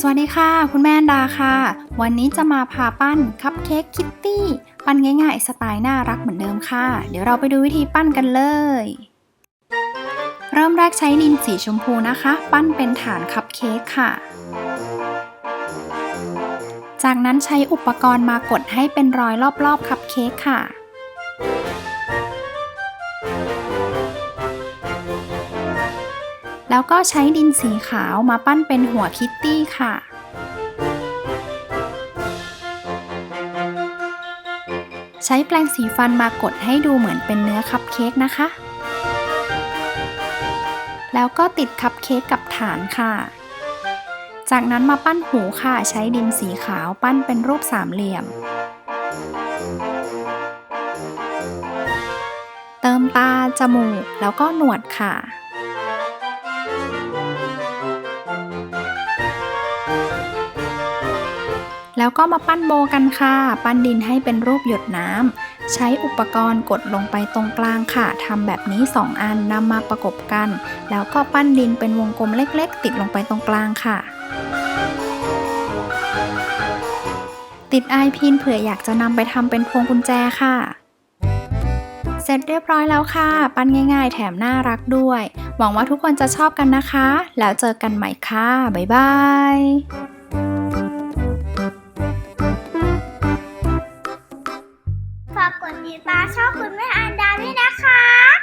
สวัสดีค่ะ คุณแม่ดาค่ะ วันนี้จะมาพาปั้นคัพเค้กคิตตี้ ปั้นง่ายๆ สไตล์น่ารักเหมือนเดิมค่ะ เดี๋ยวเราไปดูวิธีปั้นกันเลย เริ่มแรกใช้ดินสีชมพูนะคะ ปั้นเป็นฐานคัพเค้กค่ะ จากนั้นใช้อุปกรณ์มากดให้เป็นรอยรอบๆคัพเค้กค่ะ แล้วก็ใช้ดินสีขาวมาปั้นเป็นหัวคิตตี้ค่ะ ใช้แปรงสีฟันมากดให้ดูเหมือนเป็นเนื้อคัพเค้กนะคะ แล้วก็ติดคัพเค้กกับฐานค่ะ จากนั้นมาปั้นหูค่ะ ใช้ดินสีขาวปั้นเป็นรูปสามเหลี่ยม เติมตา จมูก แล้วก็หนวดค่ะ แล้วก็มาปั้นโบกันค่ะ ปั้นดินให้เป็นรูปหยดน้ำ ใช้อุปกรณ์กดลงไปตรงกลางค่ะทำแบบนี้ 2 อันนำมาประกบกัน แล้วก็ปั้นดินเป็นวงกลมเล็ก ๆ ติดลงไปตรงกลางค่ะ ติดไอพินเผื่ออยากจะนำไปทำเป็นพวงกุญแจค่ะเสร็จเรียบร้อยแล้วค่ะ ปั้นง่าย ๆ แถมน่ารักด้วย หวังว่าทุกคนจะชอบกันนะคะ แล้วเจอกันใหม่ค่ะ บ๊ายบาย ตตาชอบคุณแม่อันดาด้วยนะคะ